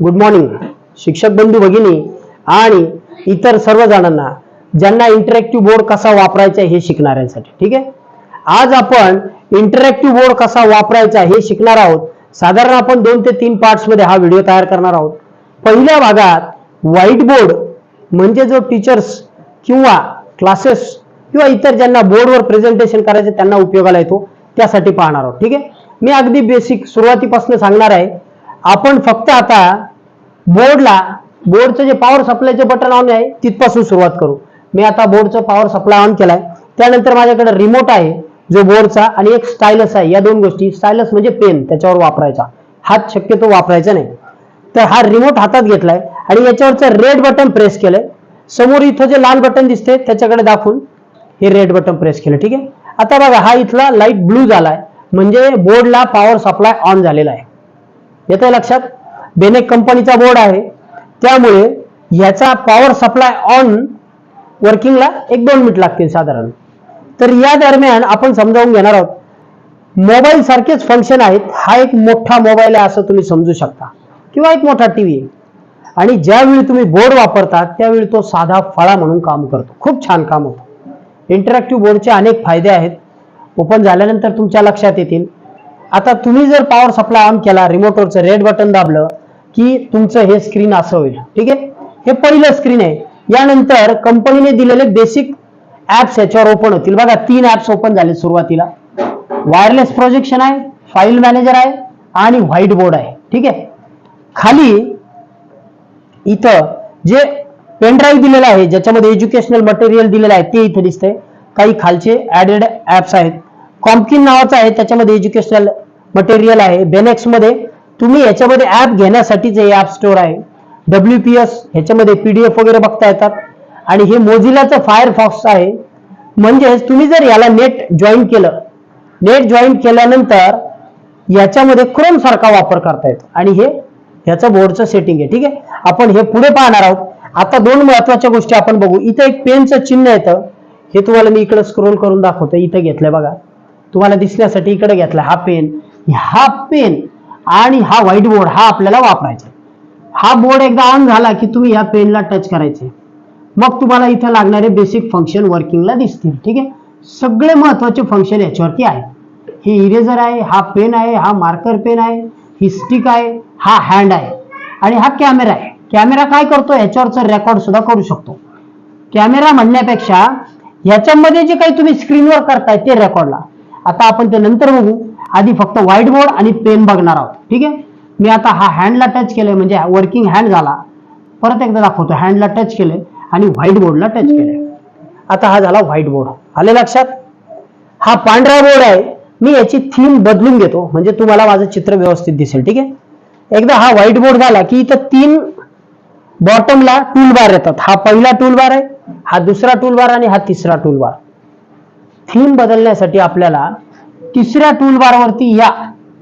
Good morning शिक्षक बंधू भगिनी आणि इतर सर्व जणांना ज्यांना इंटरॅक्टिव्ह बोर्ड कसा वापरायचा हे शिकणाऱ्यांसाठी ठीक आहे? आज आपण इंटरॅक्टिव्ह बोर्ड कसा वापरायचा हे शिकणार आहोत. साधारण आपण दोन ते तीन पार्ट्समध्ये हा व्हिडिओ तयार करणार आहोत. पहिल्या भागात व्हाईट बोर्ड म्हणजे जो टीचर्स किंवा क्लासेस किंवा इतर ज्यांना बोर्डवर प्रेझेंटेशन करायचे त्यांना उपयोगाला येतो. त्यासाठी पाहणार आहोत ठीक आहे? मी अगदी बेसिक सुरुवातीपासून सांगणार आहे. आपण फक्त आता बोर्डला बोर्डचं जे पॉवर सप्लायचं बटन ऑन आहे तिथपासून सुरुवात करू. मी आता बोर्डचं पॉवर सप्लाय ऑन केलाय. त्यानंतर माझ्याकडे रिमोट आहे जो बोर्डचा आणि एक स्टायलस आहे. या दोन गोष्टी स्टायलस म्हणजे पेन त्याच्यावर वापरायचा. हात शक्यतो वापरायचा नाही. तर हा रिमोट हातात घेतलाय आणि याच्यावरचं रेड बटन प्रेस केलंय. समोर इथं जे लाल बटन दिसते त्याच्याकडे दाखवून हे रेड बटन प्रेस केलं. ठीक आहे? आता बघा हा इथला लाइट ब्लू झालाय. म्हणजे बोर्डला पॉवर सप्लाय ऑन झालेला आहे. येतंय लक्षात? बेनेक कंपनीचा बोर्ड आहे. त्यामुळे याचा पॉवर सप्लाय ऑन वर्किंगला एक दोन मिनिट लागतील साधारण. तर या दरम्यान आपण समजावून घेणार आहोत. मोबाईल सारखेच फंक्शन आहेत. हा एक मोठा मोबाईल आहे असं तुम्ही समजू शकता. किंवा एक मोठा टीव्ही आहे. आणि ज्यावेळी तुम्ही बोर्ड वापरता त्यावेळी तो साधा फळा म्हणून काम करतो. खूप छान काम होतं. इंटरॅक्टिव्ह बोर्डचे अनेक फायदे आहेत. ओपन झाल्यानंतर तुमच्या लक्षात येतील. आता तुम्ही जर पॉवर सप्लाय ऑन केला रिमोटवरचं रेड बटन दाबलं की तुमचं हे स्क्रीन असं होईल. ठीक आहे? हे पहिलं स्क्रीन आहे. यानंतर कंपनीने दिलेले बेसिक ऍप्स याच्यावर ओपन होतील. बघा तीन ऍप्स ओपन झाले सुरुवातीला. वायरलेस प्रोजेक्शन आहे फाईल मॅनेजर आहे आणि व्हाईट बोर्ड आहे. ठीक आहे? खाली इथं जे पेनड्राईव्ह दिलेलं आहे ज्याच्यामध्ये एज्युकेशनल मटेरियल दिलेलं आहे ते इथे दिसतंय. काही खालचे ऍडेड ऍप्स आहेत. कॉम्किन नावाचं आहे त्याच्यामध्ये एज्युकेशनल मटेरियल आहे. बेनेक्समध्ये तुम्ही याच्यामध्ये ऍप घेण्यासाठी जे ऍप स्टोअर आहे. डब्ल्यू पी एस ह्याच्यामध्ये पीडीएफ वगैरे बघता येतात. आणि हे मोझिलाचं फायरफॉक्स आहे. म्हणजेच तुम्ही जर याला नेट जॉईन केलं नेट जॉईन केल्यानंतर याच्यामध्ये क्रोम सारखा वापर करता येतो. आणि हे ह्याचं बोर्डचं सेटिंग आहे. ठीक आहे? आपण हे पुढे पाहणार आहोत. आता दोन महत्त्वाच्या गोष्टी आपण बघू. इथं एक पेनचं चिन्ह येतं. हे तुम्हाला मी इकडे स्क्रोल करून दाखवतो. इथं घेतलंय बघा. तुम्हाला दिसण्यासाठी इकडे घेतलाय हा पेन हा पेन आणि हा व्हाईट बोर्ड हा आपल्याला वापरायचा हा बोर्ड एकदा ऑन झाला की तुम्ही या पेनला टच करायचे. मग तुम्हाला इथं लागणारे बेसिक फंक्शन वर्किंगला दिसतील ठीक आहे? सगळे महत्त्वाचे फंक्शन याच्यावरती आहे. हे इरेझर आहे हा पेन आहे हा मार्कर पेन आहे ही स्टिक आहे हा हँड आहे. आणि हा कॅमेरा आहे. कॅमेरा काय करतो? याच्यावरचं रेकॉर्ड सुद्धा करू शकतो. कॅमेरा म्हणण्यापेक्षा याच्यामध्ये जे काही तुम्ही स्क्रीनवर करताय ते रेकॉर्डला आता आपण ते नंतर बघू. आधी फक्त व्हाईट बोर्ड आणि पेन बघणार आहोत. ठीक आहे? मी आता हा हँडला टच केलंय म्हणजे वर्किंग हँड झाला. परत एकदा दाखवतो. हँडला टच केले आणि व्हाईट बोर्डला टच केले आता हा झाला व्हाईट बोर्ड आले लक्षात? हा पांढरा बोर्ड आहे. मी याची थीम बदलून घेतो. म्हणजे तुम्हाला माझं चित्र व्यवस्थित दिसेल. ठीक आहे? एकदा हा व्हाईट बोर्ड झाला की इथं तीन बॉटमला टूल बार येतात. हा पहिला टूल बार आहे हा दुसरा टूल बार आणि हा तिसरा टूल बार थीम बदलण्यासाठी आपल्याला तिसऱ्या टूलबारवरती या.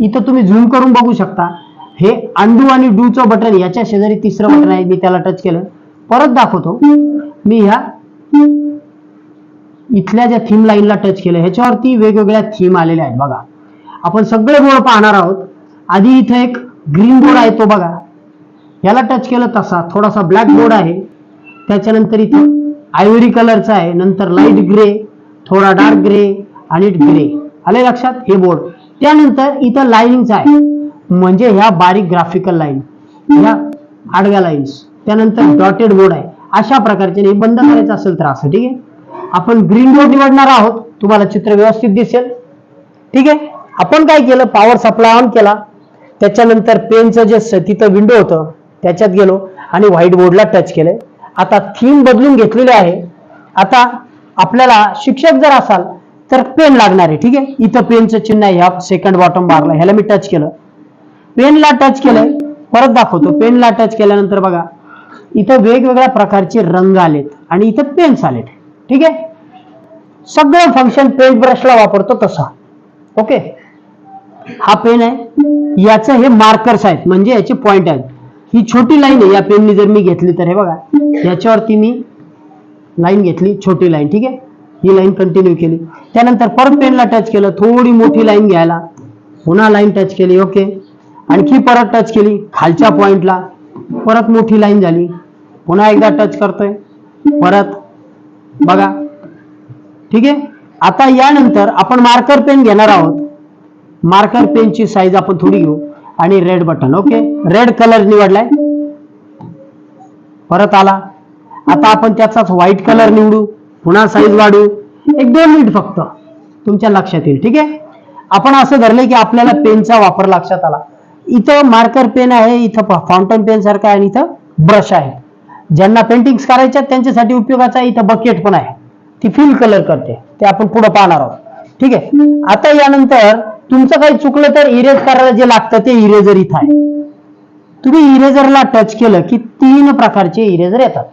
इथं तुम्ही झूम करून बघू शकता. हे अंडू आणि डूचं बटन याच्या शेजारी तिसरं बटन आहे. मी त्याला टच केलं. परत दाखवतो. मी ह्या इथल्या ज्या थीम लाईनला टच केलं ह्याच्यावरती वेगवेगळ्या थीम आलेल्या आहेत. बघा. आपण सगळे बोर्ड पाहणार आहोत. आधी इथं एक ग्रीन बोर्ड आहे तो बघा. याला टच केलं तसा. थोडासा ब्लॅक बोर्ड आहे. त्याच्यानंतर इथे आयव्हरी कलरचा आहे. नंतर लाइट ग्रे थोडा डार्क ग्रे आणि ग्रे आले लक्षात? हे बोर्ड त्यानंतर इथं लाईनिंग आहे म्हणजे ह्या बारीक ग्राफिकल लाईन ह्या आडव्या लाईन्स त्यानंतर डॉटेड बोर्ड आहे. अशा प्रकारचे हे बंद करायचं असेल तर असं ठीक आहे? आपण ग्रीन बोर्ड निवडणार आहोत. तुम्हाला चित्र व्यवस्थित दिसेल. ठीक आहे? आपण काय केलं? पॉवर सप्लाय ऑन केला. त्याच्यानंतर पेनचं जे तिथं विंडो होतं त्याच्यात गेलो आणि व्हाईट बोर्डला टच केलंय. आता थीम बदलून घेतलेली आहे. आता आपल्याला शिक्षक जर असाल तर पेन लागणार आहे ठीक आहे? इथं पेनचं चिन्ह आहे ह्या सेकंड बॉटम बारला ह्याला मी टच केलं. पेनला टच केलंय. परत दाखवतो. पेनला टच केल्यानंतर बघा इथं वेगवेगळ्या प्रकारचे रंग आलेत आणि इथं पेन्स आलेत. ठीक आहे? सगळं फंक्शन पेंट ब्रशला वापरतो तसा. ओके हा पेन आहे. याचं हे मार्कर्स आहेत. म्हणजे याचे पॉइंट आहेत. ही छोटी लाईन आहे. या पेननी जर मी घेतली तर हे बघा याच्यावरती मी लाईन घेतली छोटी लाईन ठीक आहे? ही लाईन कंटिन्यू केली. त्यानंतर परत पेनला टच केलं थोडी मोठी लाईन घ्यायला. पुन्हा लाईन टच केली ओके आणखी परत टच केली खालच्या पॉइंटला परत मोठी लाईन झाली. पुन्हा एकदा टच करतोय. परत. बघा. ठीक आहे? आता यानंतर आपण मार्कर पेन घेणार आहोत. मार्कर पेनची साईज आपण थोडी घेऊ. आणि red button okay red colour निवडलाय. परत आला. आता आपण त्याचाच व्हाईट कलर निवडू पुन्हा साईज वाढू. एक दोन मिनिट फक्त. तुमच्या लक्षात येईल ठीक आहे? आपण असं धरलंय की आपल्याला पेनचा वापर लक्षात आला. इथं मार्कर पेन आहे इथं फाउंटन पेन सारखं आहे आणि इथं ब्रश आहे. ज्यांना पेंटिंग करायच्या त्यांच्यासाठी उपयोगाचा इथं बकेट पण आहे. ती फिल कलर करते. ते आपण पुढे पाहणार आहोत. ठीक आहे? आता यानंतर तुमचं काही चुकलं तर इरेज करायला जे लागतं ते इरेजर इथं आहे. तुम्ही इरेजरला टच केलं की तीन प्रकारचे इरेजर येतात.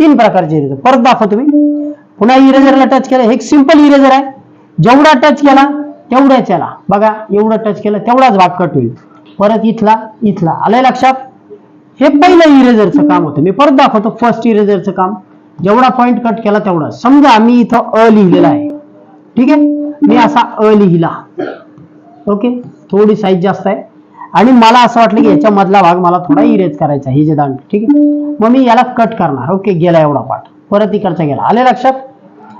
तीन प्रकारचे इरेजर परत दाखव तुम्ही. पुन्हा इरेजरला टच केलं. हे एक सिंपल इरेजर आहे. जेवढा टच केला तेवढ्याच याला. बघा एवढं टच केलं तेवढाच भाग कट होईल. परत इथला इथला. आलंय लक्षात? हे पहिलं इरेजरचं काम होतं. मी परत दाखवतो फर्स्ट इरेजरचं काम. जेवढा पॉइंट कट केला तेवढा. समजा मी इथं अ लिहिलेला आहे. ठीक आहे? मी असा अ लिहिला. ओके? थोडी साईज जास्त आहे. आणि मला असं वाटलं की याच्या मधला भाग मला थोडा इरेज करायचा हे जे दांड. ठीक आहे? मग मी याला कट करणार. ओके गेला एवढा पाठ परत इकडचा गेला. आले लक्षात?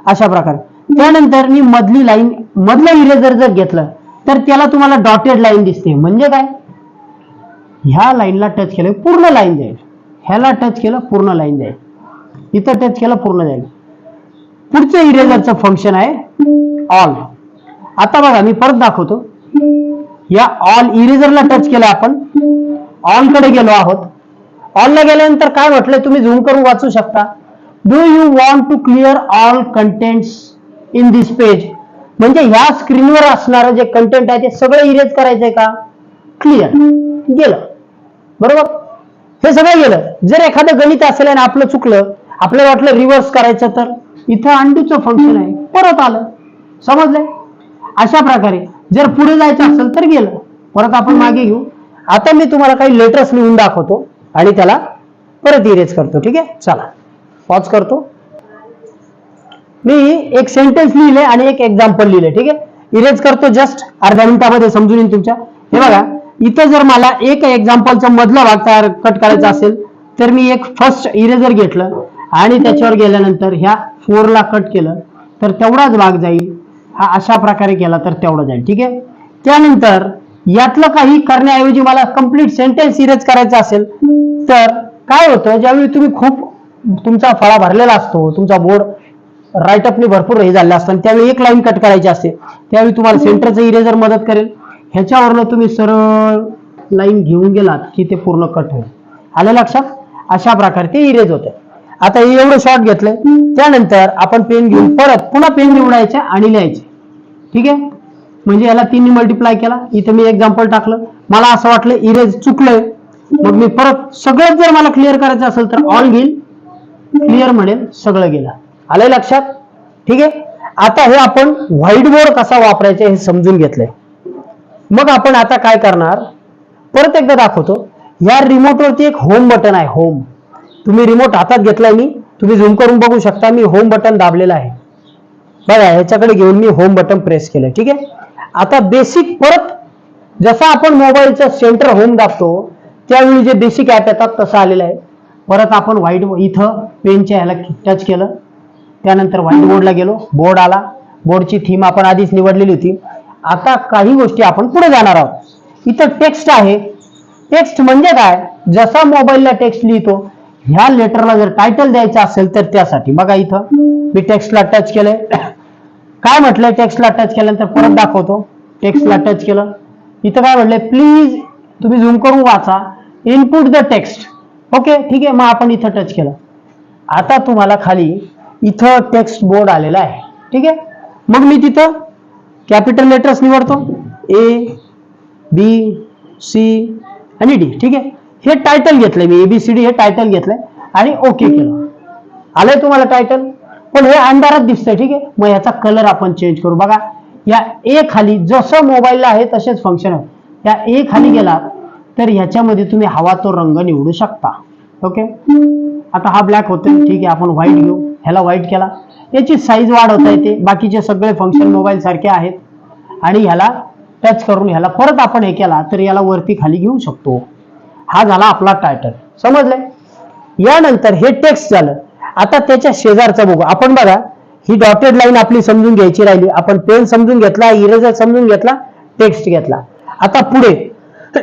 अशा प्रकारे. त्यानंतर मी मधली लाईन मधलं इरेजर जर घेतलं तर त्याला तुम्हाला डॉटेड लाईन दिसते. म्हणजे काय? ह्या लाईनला टच केलं पूर्ण लाईन जाईल. ह्याला टच केलं पूर्ण लाईन जाईल. इथं टच केलं पूर्ण जाईल. पुढचं इरेजरचं फंक्शन आहे ऑल आता बघा मी परत दाखवतो. या ऑल इरेजरला टच केलं आपण. ऑलकडे गेलो आहोत. ऑलला गेल्यानंतर काय म्हटलंय तुम्ही? झूम करून वाचू शकता. Do you want to clear all contents in this page म्हणजे ह्या स्क्रीनवर असणारं जे कंटेंट आहे ते सगळं इरेज करायचंय का? क्लिअर गेलं. बरोबर? हे सगळं गेलं. जर एखादं गणित असेल आणि आपलं चुकलं आपल्याला वाटलं रिव्हर्स करायचं तर इथं अंडूचं फंक्शन आहे. परत आलं. समजलंय? अशा प्रकारे. जर पुढे जायचं असेल तर गेलं. परत आपण मागे घेऊ. आता मी तुम्हाला काही लेटर्स लिहून दाखवतो आणि त्याला परत इरेज करतो ठीक आहे? चला. पॉज करतो. मी एक सेंटेन्स लिहिले आणि एक एक्झाम्पल लिहिले ठीक आहे? इरेज करतो जस्ट अर्ध्या मिनिटामध्ये समजून येईल तुमच्या. हे बघा इथं जर मला एक एक्झाम्पलचा मधला भाग तयार कट करायचा असेल तर मी एक फर्स्ट इरेजर घेतलं आणि त्याच्यावर गेल्यानंतर ह्या फोरला कट केलं तर तेवढाच भाग जाईल. हा अशा प्रकारे केला तर तेवढा जाईल ठीक आहे? त्यानंतर यातलं काही करण्याऐवजी मला कंप्लीट सेंटेन्स इरेज करायचं असेल तर काय होतं? ज्यावेळी तुम्ही खूप तुमचा फळा भरलेला असतो तुमचा बोर्ड राईटअपने भरपूर हे झालेला असतं आणि त्यावेळी एक लाईन कट करायची असते त्यावेळी तुम्हाला सेंटरचं इरेजर मदत करेल. ह्याच्यावरनं तुम्ही सरळ लाईन घेऊन गेलात की ते पूर्ण कट होईल. आलं लक्षात? अशा प्रकारे ते इरेज होते. आता हे एवढं शॉर्ट घेतलंय. त्यानंतर आपण पेन घेऊन परत पुन्हा पेन निवडायचे आणि लिहायचे. ठीक आहे? म्हणजे याला तीन मल्टिप्लाय केला. इथे मी एक्झाम्पल टाकलं. मला असं वाटलं इरेज चुकलंय. मग मी परत सगळं जर मला क्लिअर करायचं असेल तर ऑल घेईल. क्लिअर म्हणेल सगळं गेलं. आलंय लक्षात? ठीक आहे? आता हे आपण व्हाईट बोर्ड कसा वापरायचा हे समजून घेतलंय. मग आपण आता काय करणार? परत एकदा दाखवतो. या रिमोटवरती एक होम बटन आहे होम तुम्ही रिमोट हातात घेतलाय मी तुम्ही झूम करून बघू शकता मी होम बटन दाबलेलं आहे. बघा ह्याच्याकडे घेऊन मी होम बटन प्रेस केलं ठीक आहे? आता बेसिक परत जसा आपण मोबाईलचा सेंटर होम दाबतो त्यावेळी जे बेसिक ऍप येतात तसं आलेलं आहे. परत आपण व्हाईट इथं पेनच्या ह्याला टच केलं. त्यानंतर व्हाईट बोर्डला गेलो बोर्ड आला. बोर्डची थीम आपण आधीच निवडलेली होती. आता काही गोष्टी आपण पुढे जाणार आहोत. इथं टेक्स्ट आहे. टेक्स्ट म्हणजे काय? जसा मोबाईलला टेक्स्ट लिहितो ह्या लेटरला जर टायटल द्यायचं असेल तर त्यासाठी बघा इथं मी टेक्स्टला टच केलंय. काय म्हटलंय टेक्स्टला टच केल्यानंतर परत दाखवतो. टेक्स्टला टच केलं. इथं काय म्हटलंय प्लीज तुम्ही झूम करून वाचा. इनपुट द टेक्स्ट ओके ठीक आहे मग आपण इथं टच केलं. आता तुम्हाला खाली इथं टेक्स्ट बोर्ड आलेला आहे. ठीक आहे? मग मी तिथं कॅपिटल लेटर्स निवडतो. ए बी सी आणि डी ठीक आहे? हे टायटल घेतलंय मी एबीसीडी हे टायटल घेतलंय आणि ओके केलं. आलंय तुम्हाला टायटल पण हे अंधारात दिसतंय ठीक आहे? मग याचा कलर आपण चेंज करू. बघा या ए खाली जसं मोबाईलला आहे तसेच फंक्शन आहे. या ए खाली गेलात तर ह्याच्यामध्ये तुम्ही हवा तो रंग निवडू शकता. ओके आता हा ब्लॅक होतोय ठीक आहे? आपण व्हाईट घेऊ. ह्याला व्हाईट केला. याची साईज वाढवता येते. बाकीचे सगळे फंक्शन मोबाईल सारखे आहेत. आणि ह्याला टच करून ह्याला परत आपण हे केला तर याला वरती खाली घेऊ शकतो. हा झाला आपला टायटल समजलंय? यानंतर हे टेक्स्ट झालं. आता त्याच्या शेजारचं बघू. आपण बघा ही डॉटेड लाईन आपली समजून घ्यायची राहिली. आपण पेन समजून घेतला इरेजर समजून घेतला टेक्स्ट घेतला. आता पुढे.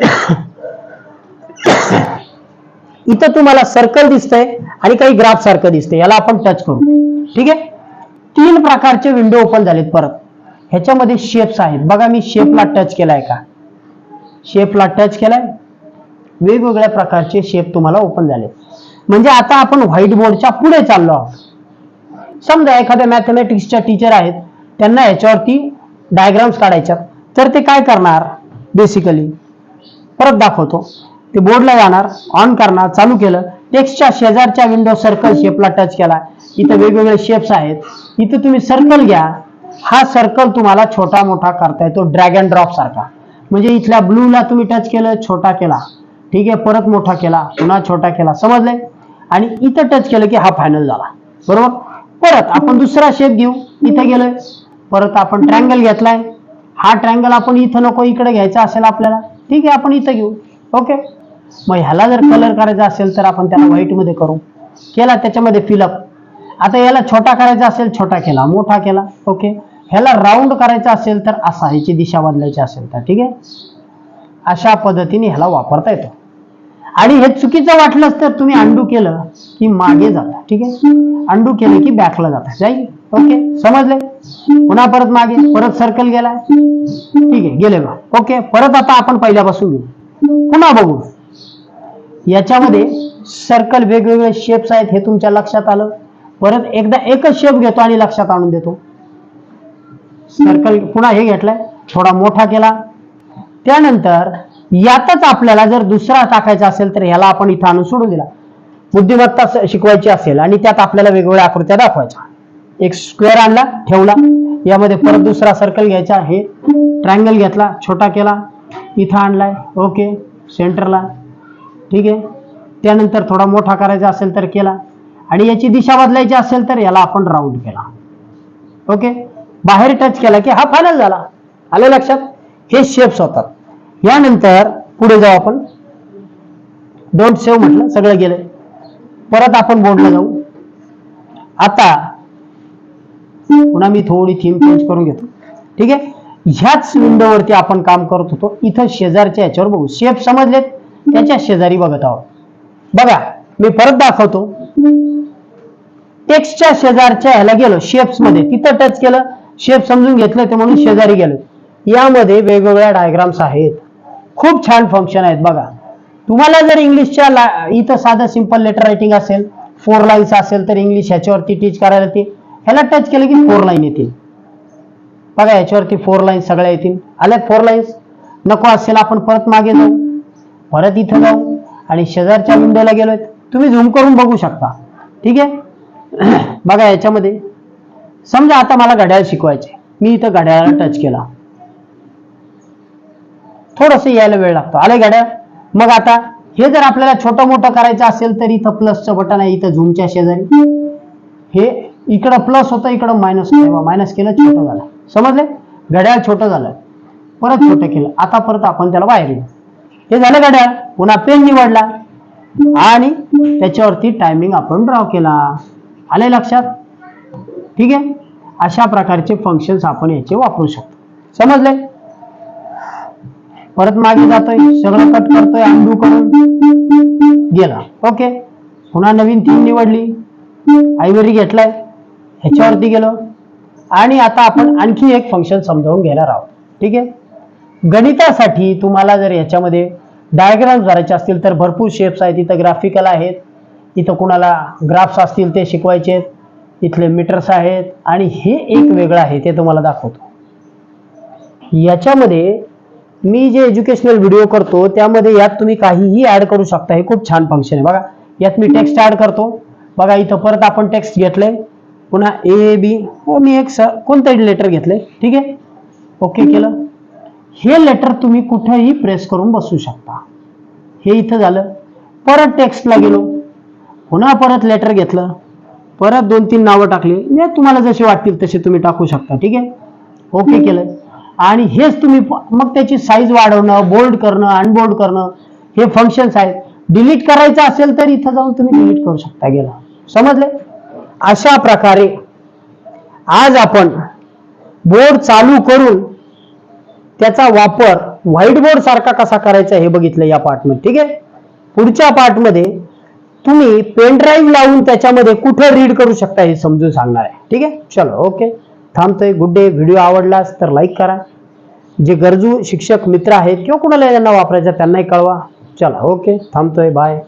इथं तुम्हाला सर्कल दिसतंय आणि काही ग्राफ सारखं दिसतंय. याला आपण टच करू. ठीक आहे? तीन प्रकारचे विंडो ओपन झालेत परत. ह्याच्यामध्ये शेप्स आहेत. बघा मी शेपला टच केलाय का? शेपला टच केलाय? वेगवेगळ्या प्रकारचे शेप तुम्हाला ओपन झाले. म्हणजे आता आपण व्हाईट बोर्डच्या पुढे चाललो आहोत. समजा एखाद्या मॅथमॅटिक्सच्या टीचर आहेत त्यांना याच्यावरती डायग्राम्स काढायच्या तर ते काय करणार? बेसिकली परत दाखवतो. ते बोर्डला जाणार ऑन करणार चालू केलं. टेक्स्टच्या शेजारच्या विंडो सर्कल शेपला टच केला. इथं वेगवेगळे शेप्स आहेत. इथं तुम्ही सर्कल घ्या. हा सर्कल तुम्हाला छोटा मोठा करता येतो ड्रॅग अँड ड्रॉप सारखा. म्हणजे इथल्या ब्लूला तुम्ही टच केलं छोटा केला. ठीक आहे परत मोठा केला पुन्हा छोटा केला समजले? आणि इथं टच केलं की हा फायनल झाला. बरोबर? परत आपण दुसरा शेप घेऊ इथं गेलोय. परत आपण ट्रँगल घेतलाय. हा ट्रँगल आपण इथं नको इकडे घ्यायचा असेल आपल्याला ठीक आहे आपण इथं घेऊ. ओके मग ह्याला जर कलर करायचा असेल तर आपण त्याला व्हाईटमध्ये करू. केला त्याच्यामध्ये फिलअप आता याला छोटा करायचा असेल छोटा केला मोठा केला. ओके ह्याला राऊंड करायचा असेल तर असा ह्याची दिशा बदलायची असेल तर ठीक आहे? अशा पद्धतीने ह्याला वापरता येतो. आणि हे चुकीचं वाटलंच तर तुम्ही अंडू केलं की मागे जाता ठीक आहे? अंडू केलं की बॅकला जाता जाईल ओके समजले? पुन्हा परत मागे परत सर्कल गेला. ठीक आहे गेले बा. ओके परत आता आपण पहिल्यापासून घेऊ. पुन्हा बघू. याच्यामध्ये सर्कल वेगवेगळे शेप्स आहेत हे तुमच्या लक्षात आलं? परत एकदा एकच शेप घेतो आणि लक्षात आणून देतो. सर्कल पुन्हा हे घेतलाय. थोडा मोठा केला. त्यानंतर यातच आपल्याला जर दुसरा टाकायचा असेल तर ह्याला आपण इथं आणून सोडून दिला. बुद्धिमत्ता शिकवायची असेल आणि त्यात आपल्याला वेगवेगळ्या आकृत्या दाखवायच्या. एक स्क्वेअर आणला ठेवला. यामध्ये परत दुसरा सर्कल घ्यायचा हे ट्रायंगल घेतला छोटा केला. इथं आणलाय. ओके. सेंटरला ठीक आहे. त्यानंतर थोडा मोठा करायचा असेल तर केला. आणि याची दिशा बदलायची असेल तर याला आपण राऊंड केला. ओके. बाहेर टच केला की हा फायनल झाला. आलं लक्षात? हे शेप्स होतात. यानंतर पुढे जाऊ आपण. डोंट सेव्ह म्हटलं सगळं गेलंय. परत आपण बोर्डला जाऊ. आता पुन्हा मी थोडी थीम चेंज करून घेतो. ठीक आहे? ह्याच विंडोवरती आपण काम करत होतो. इथं शेजारच्या याच्यावर बघू. शेप समजलेत? त्याच्या शेजारी बघत आहोत. बघा मी परत दाखवतो. टेक्स्टच्या शेजारच्या ह्याला गेलो. शेप्समध्ये. तिथं टच केलं. शेप समजून घेतलं ते म्हणून शेजारी गेलो. यामध्ये वेगवेगळ्या डायग्राम्स आहेत. खूप छान फंक्शन आहेत बघा. तुम्हाला जर इंग्लिशच्या ला- इथं साधं सिंपल लेटर रायटिंग असेल फोर लाईन्स असेल तर इंग्लिश ह्याच्यावरती टीच करायला ते ह्याला टच केलं की फोर लाईन येतील. बघा याच्यावरती फोर लाईन्स सगळ्या येतील. आल्या फोर लाईन्स नको असेल आपण परत मागे जाऊ. परत इथं जाऊ. आणि शेजारच्या विंडोला गेलोय तुम्ही झूम करून बघू शकता. ठीक आहे? बघा याच्यामध्ये समजा आता मला घड्याळ शिकवायचे. मी इथं घड्याळाला टच केला. थोडस यायला वेळ लागतो. आले घड्याळ मग आता हे जर आपल्याला छोटं मोठं करायचं असेल तर इथं प्लसचं बटन आहे इथं झूमच्या शेजारी. हे इकडं प्लस होतं इकडं मायनस मायनस केलं छोटं झालं. समजले? घड्याळ छोटं झालं. परत छोटं केलं. आता परत आपण त्याला बाहेर येऊ हे झालं घड्याळ पुन्हा पेन निवडला. आणि त्याच्यावरती टायमिंग आपण ड्रॉ केला. आले लक्षात? ठीक आहे? अशा प्रकारचे फंक्शन्स आपण याचे वापरू शकतो. समजले? परत मागे जातोय सगळं कट करतोय अंडू करून. गेला. ओके पुन्हा नवीन तीन निवडली. आयवरी घेतलाय. ह्याच्यावरती गेलो. आणि आता आपण आणखी एक फंक्शन समजावून घेणार आहोत. ठीक आहे? गणितासाठी तुम्हाला जर याच्यामध्ये डायग्राम्स करायचे असतील तर भरपूर शेप्स आहेत. इथं ग्राफिकल आहेत. इथं कुणाला ग्राफ्स असतील ते शिकवायचे आहेत. इथले मीटर्स आहेत. आणि हे एक वेगळं आहे ते तुम्हाला दाखवतो. याच्यामध्ये मी जे एज्युकेशनल व्हिडिओ करतो त्यामध्ये यात तुम्ही काहीही ऍड करू शकता. हे खूप छान फंक्शन आहे. बघा यात मी टेक्स्ट ऍड करतो. बघा इथं परत आपण टेक्स्ट घेतलंय. पुन्हा ए बी हो मी एक स कोणतंही लेटर घेतलंय. ठीक आहे? ओके केलं? हे लेटर तुम्ही कुठेही प्रेस करून बसू शकता. हे इथं झालं. परत टेक्स्टला गेलो. पुन्हा परत लेटर घेतलं. परत दोन तीन नावं टाकली. म्हणजे तुम्हाला जसे वाटतील तसे तुम्ही टाकू शकता. ठीक आहे? ओके केलं. आणि हेच तुम्ही मग त्याची साईज वाढवणं बोल्ड करणं अनबोल्ड करणं हे फंक्शन्स आहेत. डिलीट करायचं असेल तर इथं जाऊन तुम्ही डिलीट करू शकता गेला. समजले? अशा प्रकारे आज आपण बोर्ड चालू करून त्याचा वापर व्हाईट बोर्ड सारखा कसा करायचा हे बघितलं या पार्टमध्ये ठीक आहे? पुढच्या पार्टमध्ये तुम्ही पेन ड्राईव्ह लावून त्याच्यामध्ये कुठं रीड करू शकता हे समजून सांगणार आहे. ठीक आहे? चलो ओके थांबतोय. गुड डे व्हिडिओ आवडलास तर लाईक करा. जे गरजू शिक्षक मित्र आहेत किंवा कुणाला यांना वापरायचं त्यांनाही कळवा. चला ओके थांबतोय. बाय